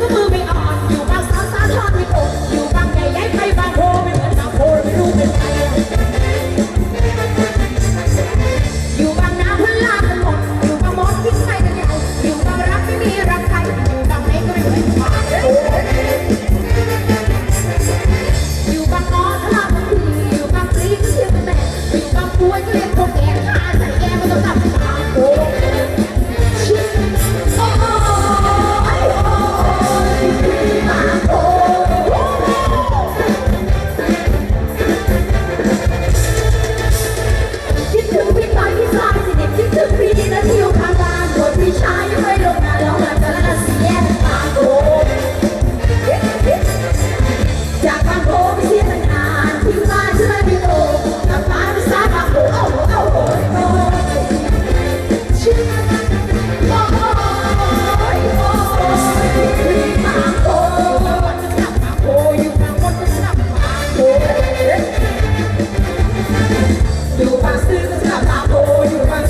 ก็มือไม่อ่อนอยู่กับสาวสาวทอดไม่อกอยู่ Thank you.